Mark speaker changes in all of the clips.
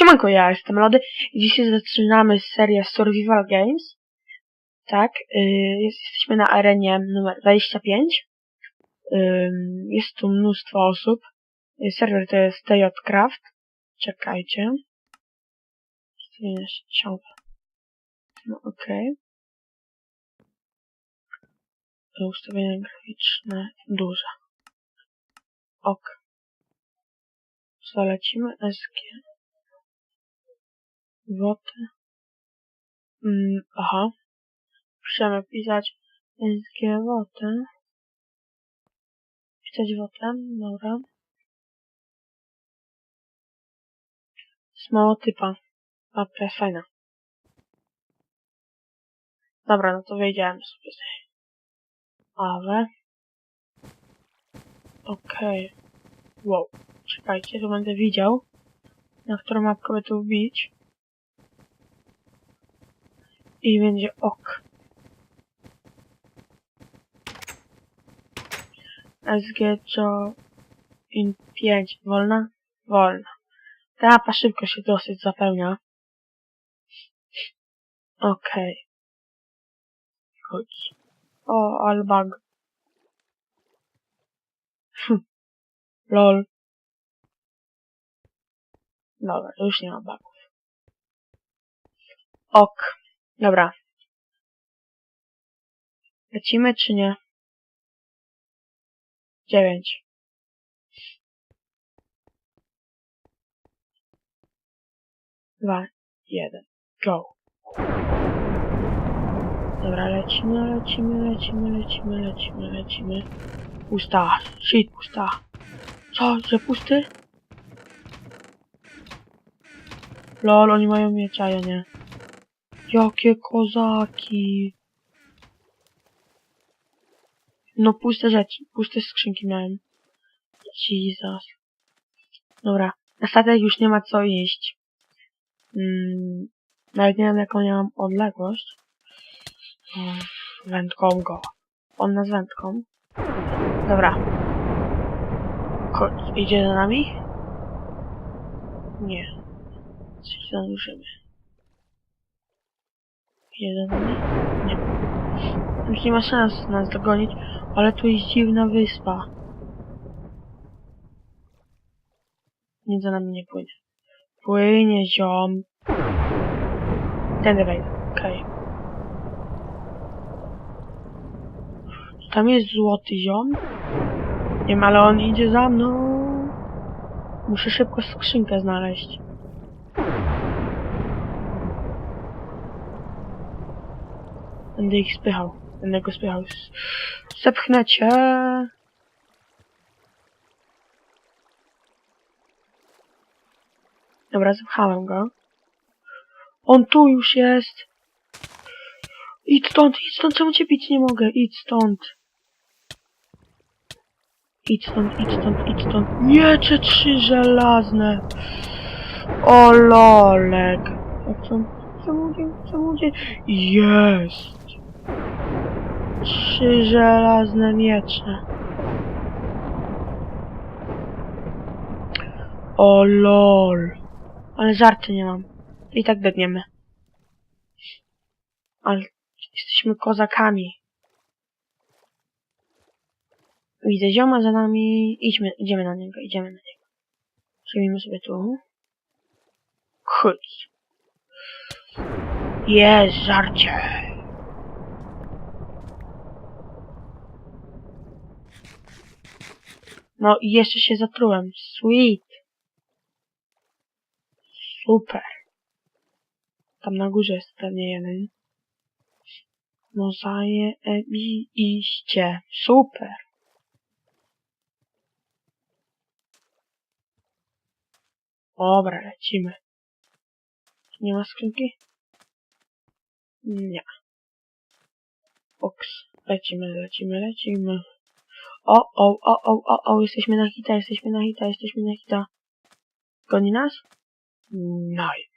Speaker 1: Siemanko, ja jestem Lody dzisiaj zaczynamy serię Survival Games. Tak, yy, jest, jesteśmy na arenie numer 25. Yy, jest tu mnóstwo osób. Yy, serwer to jest TJ Craft. Czekajcie. Sieciowe. No okej. Okay. Ustawienia graficzne duże. Ok. Co lecimy? SG. Woty. Mm, aha. Musimy pisać SG woty. Pisać wotem, dobra. Smało typa. Jest fajna. Dobra, no to wejdziemy sobie. Awe. Okej. Okay. Wow. Czekajcie, tu będę widział, na którą mapkę by tu wbić. I będzie ok. SG Joe in 5. Wolna? Wolna. Ta mapa szybko się dosyć zapełnia. Okej. Okay. Chodź. O, albag. Hm. Lol. Dobra, już nie ma bugów. Ok. Dobra. Lecimy czy nie? Dziewięć. Dwa, jeden, go. Dobra, lecimy, lecimy, lecimy, lecimy, lecimy, lecimy. Pusta, shit, pusta. Co, że pusty? Lol, oni mają miecza, ja nie. Jakie kozaki. No puste rzeczy, puste skrzynki miałem. Jesus. Dobra, na statek już nie ma co iść. Mm, nawet nie wiem jaką ja mam odległość. Wędką go. On nas wędką. Dobra. Chodź, idzie za nami? Nie. Coś zanurzymy. Za nami? Nie. Już nie ma szans nas dogonić, ale tu jest dziwna wyspa. Nic za nami nie płynie. Płynie ziom. Tędy wejdę, okej. Okay. Tam jest złoty ziom. Nie ale on idzie za mną. Muszę szybko skrzynkę znaleźć. Będę ich spychał. Będę go spychał. Zepchnę cię. Dobra, zepchałem go. On tu już jest. Idź stąd, idź stąd, czemu cię bić nie mogę? Idź stąd. Idź stąd, idź stąd, idź stąd. Miecze trzy żelazne. O lolek. A co? Co ludzie, co ludzie? Jest. Trzy żelazne miecze. O lol. Ale żarty nie mam. I tak biegniemy. Ale jesteśmy kozakami. Widzę zioma za nami. Idźmy, idziemy na niego, idziemy na niego. Przyjmijmy sobie tu. Chodź. Jest żarcie. No i jeszcze się zatrułem. Sweet. Super. Tam na górze jest pewnie jeden. No zajebiście. Super. Dobra, lecimy. Nie ma skrzynki? Nie. Oks. Lecimy, lecimy, lecimy. O, o, o, o, o, o, jesteśmy na hita, jesteśmy na hita, jesteśmy na hita. Goni nas? No i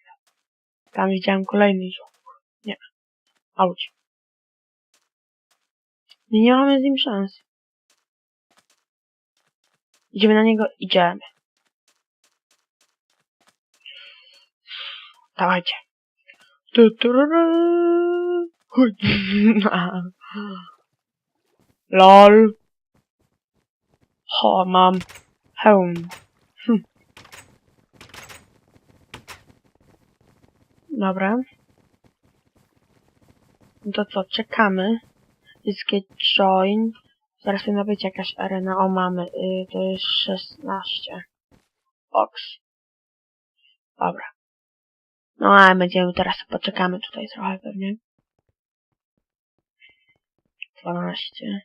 Speaker 1: tam widziałem kolejny ziom. Nie. Auć. Nie, nie mamy z nim szans. Idziemy na niego, idziemy. Dawajcie. LOL. Ho, mam hełm. Hm. Dobra. To co, czekamy. Jest get join. Zaraz powinna być jakaś arena. O, mamy. Y, to jest 16. Ox. Dobra. No, a będziemy teraz poczekamy tutaj trochę pewnie. 12.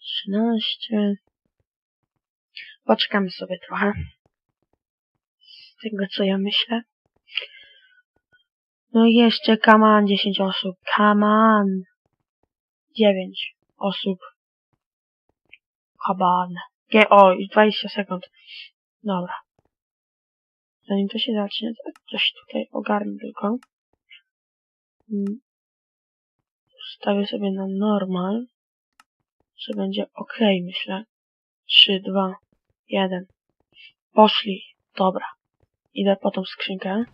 Speaker 1: 13. Poczekamy sobie trochę. Z tego co ja myślę. No i jeszcze come on, 10 osób. Come on. 9 osób. Come on. Ge o, i 20 sekund. Dobra. Zanim to się zacznie, coś tutaj ogarnę tylko. Mm. Ustawię sobie na normal. Że będzie ok, myślę. 3, 2, 1. Poszli. Dobra. Idę po tą skrzynkę.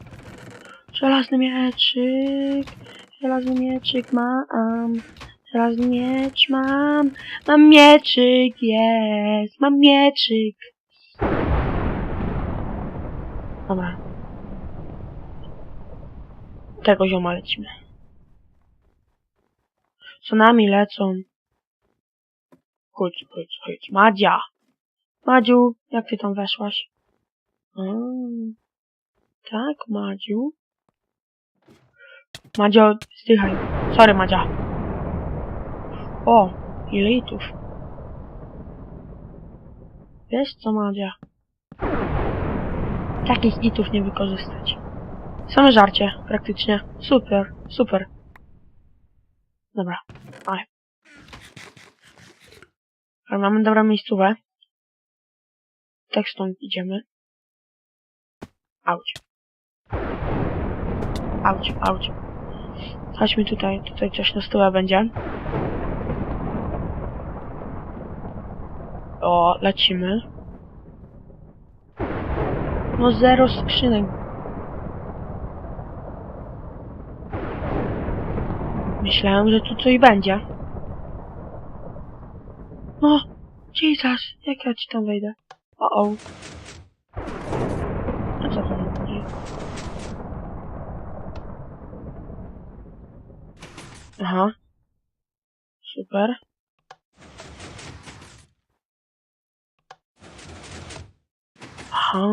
Speaker 1: Żelazny mieczyk. Żelazny mieczyk mam. Żelazny miecz mam. Mam mieczyk, jest. Mam mieczyk. Dobra. Tego zioma lecimy. Co nami lecą? Chodź, chodź, chodź. Madzia! Madziu, jak ty tam weszłaś? A, tak, Madziu. Madzio, zdychaj. Sorry, Madzia. O, ile litów. Wiesz co, Madzia? Takich itów nie wykorzystać. Same żarcie, praktycznie. Super, super. Dobra, aj. Ale mamy dobrą miejscówę. Tak stąd idziemy. Auć. Auć, auć. Chodźmy tutaj, tutaj coś na stole będzie. O, lecimy. No zero skrzynek. Myślałem, że tu coś będzie. O, Jesus, jak ja ci tam wejdę? O, o. Co to chodzi? Aha. Super. Aha.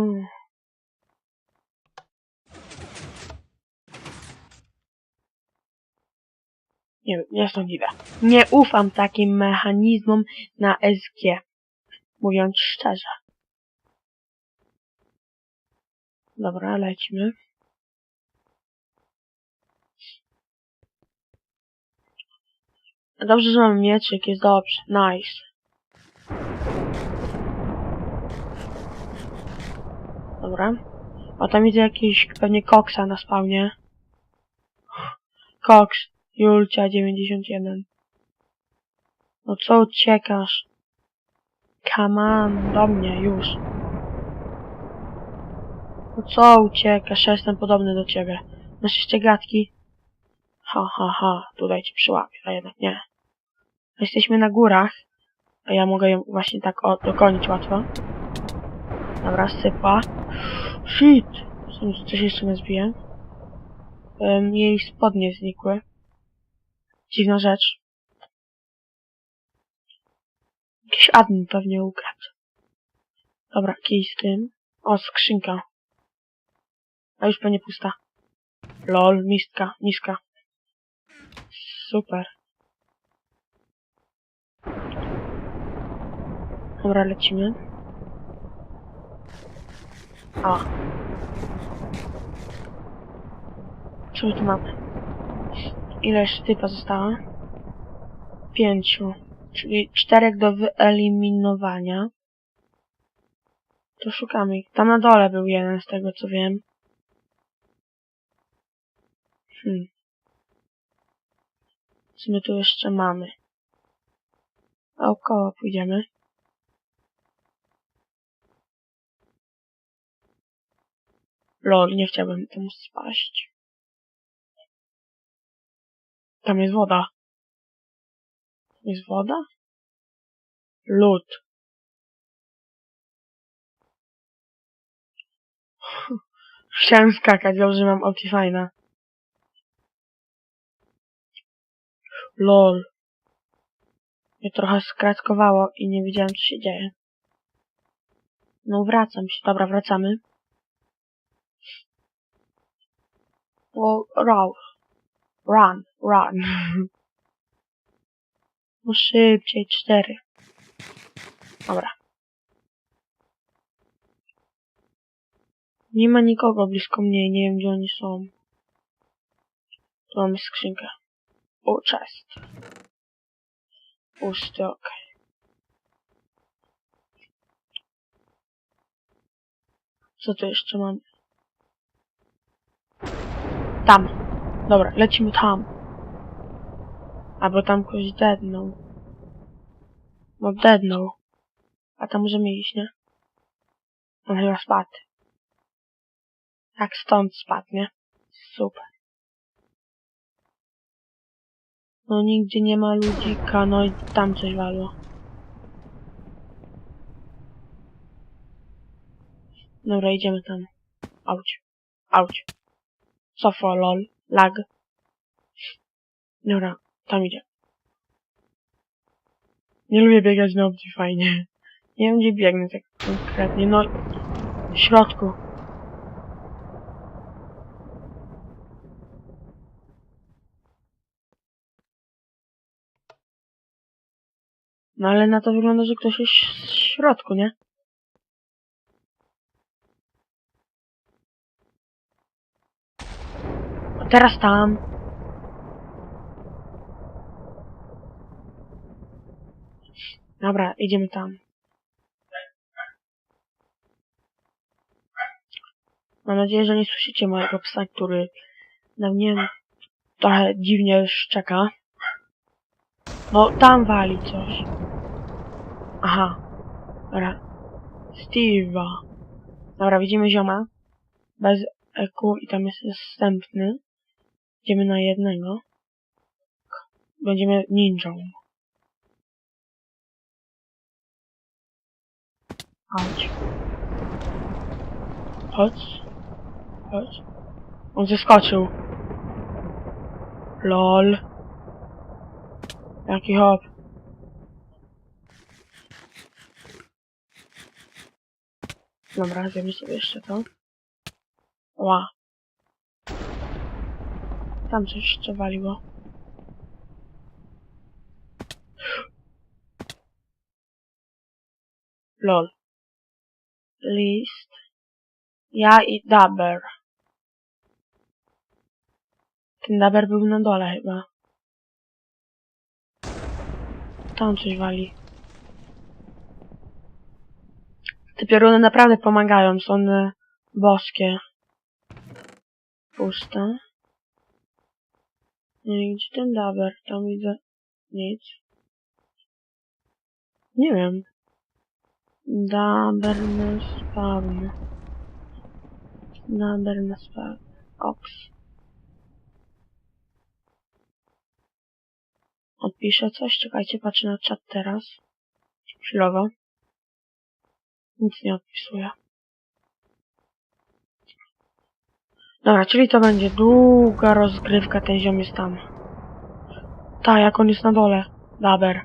Speaker 1: Nie wiem, nie stąd idę. Nie ufam takim mechanizmom na SG. Mówiąc szczerze. Dobra, lecimy. Dobrze, że mam mieczyk, jest dobrze. Nice. Dobra. O, tam widzę jakiś pewnie koksa na spawnie. Koks. Julcia 91. No co uciekasz? Come on, do mnie, już. No co uciekasz? Ja jestem podobny do ciebie. Masz jeszcze gadki? Ha, ha, ha. Tutaj ci przyłapię, a jednak nie. Jesteśmy na górach. A ja mogę ją właśnie tak o, dogonić łatwo. Dobra, sypa. Shit! Coś jeszcze mnie zbije. Um, jej spodnie znikły. Dziwna rzecz. Jakiś admin pewnie ukradł. Dobra, kij z tym. O, skrzynka. A już pewnie pusta. Lol, mistka, niska. Super. Dobra, lecimy. A. Co my tu mamy? Ile jeszcze typa zostało? Pięciu. Czyli czterech do wyeliminowania. To szukamy ich. Tam na dole był jeden z tego co wiem. Hmm. Co my tu jeszcze mamy? Około pójdziemy. Lol, nie chciałbym tam spaść. Tam jest woda. Jest woda? Lód. Chciałem skakać, dobrze mam Optifine'a. Lol. Mnie trochę skratkowało i nie wiedziałem co się dzieje. No wracam się. Dobra, wracamy. O, run. Run, run. No szybciej, cztery. Dobra. Nie ma nikogo blisko mnie, nie wiem gdzie oni są. Tu mamy skrzynkę. O, chest. Pusty, okej. Co tu jeszcze mam? Tam. Dobra, lecimy tam. Albo tam ktoś deadnął. No deadnął. A tam możemy iść, nie? On chyba spadł. Tak stąd spadł, nie? Super. No nigdzie nie ma ludzika, no i tam coś walło. Dobra, idziemy tam. Auć. Auć. Sofa, lol. Lag. Dobra, tam idzie. Nie lubię biegać na opcji fajnie. Nie wiem gdzie biegnę tak konkretnie. No, w środku. No ale na to wygląda, że ktoś jest w środku, nie? A teraz tam. Dobra, idziemy tam. Mam nadzieję, że nie słyszycie mojego psa, który na mnie trochę dziwnie szczeka. No, tam wali coś. Aha. Dobra. Steve'a. Dobra, widzimy zioma. Bez EQ i tam jest następny. Idziemy na jednego. Będziemy ninją. Chodź. Chodź. Chodź. On zeskoczył. LOL. Jaki hop. Dobra, zjemy sobie jeszcze to. Ła. Tam coś jeszcze waliło. LOL. List. Ja i Daber. Ten Daber był na dole chyba. Tam coś wali. Te pioruny naprawdę pomagają, są one boskie. Puste. Nie gdzie ten Daber? Tam widzę nic. Nie wiem. Daber na spawn. Daber na spawn. Ox. Odpiszę coś, czekajcie, patrzę na czat teraz. Chwilowo. Nic nie odpisuję. Dobra, czyli to będzie długa rozgrywka, ten ziom jest tam. Tak, jak on jest na dole. Daber.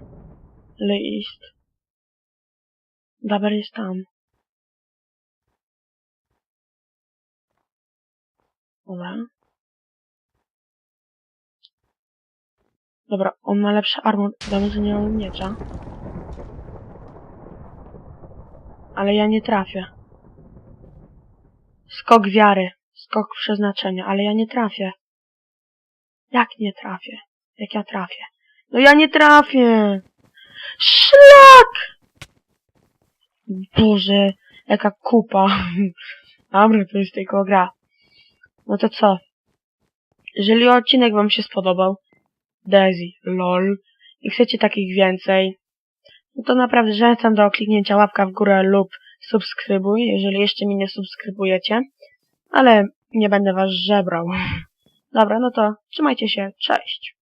Speaker 1: List. Daber jest tam. Dobra. Dobra, on ma lepszy armor, damy, nie mam miecza. Ale ja nie trafię. Skok wiary. Skok przeznaczenia, ale ja nie trafię. Jak nie trafię? Jak ja trafię? No ja nie trafię! Szlak! Boże, jaka kupa. Dobra, to jest tylko gra. No to co? Jeżeli odcinek wam się spodobał, Daisy, lol, i chcecie takich więcej, no to naprawdę zachęcam do kliknięcia łapka w górę lub subskrybuj, jeżeli jeszcze mnie nie subskrybujecie. ale nie będę was żebrał. Dobra, no to trzymajcie się, cześć.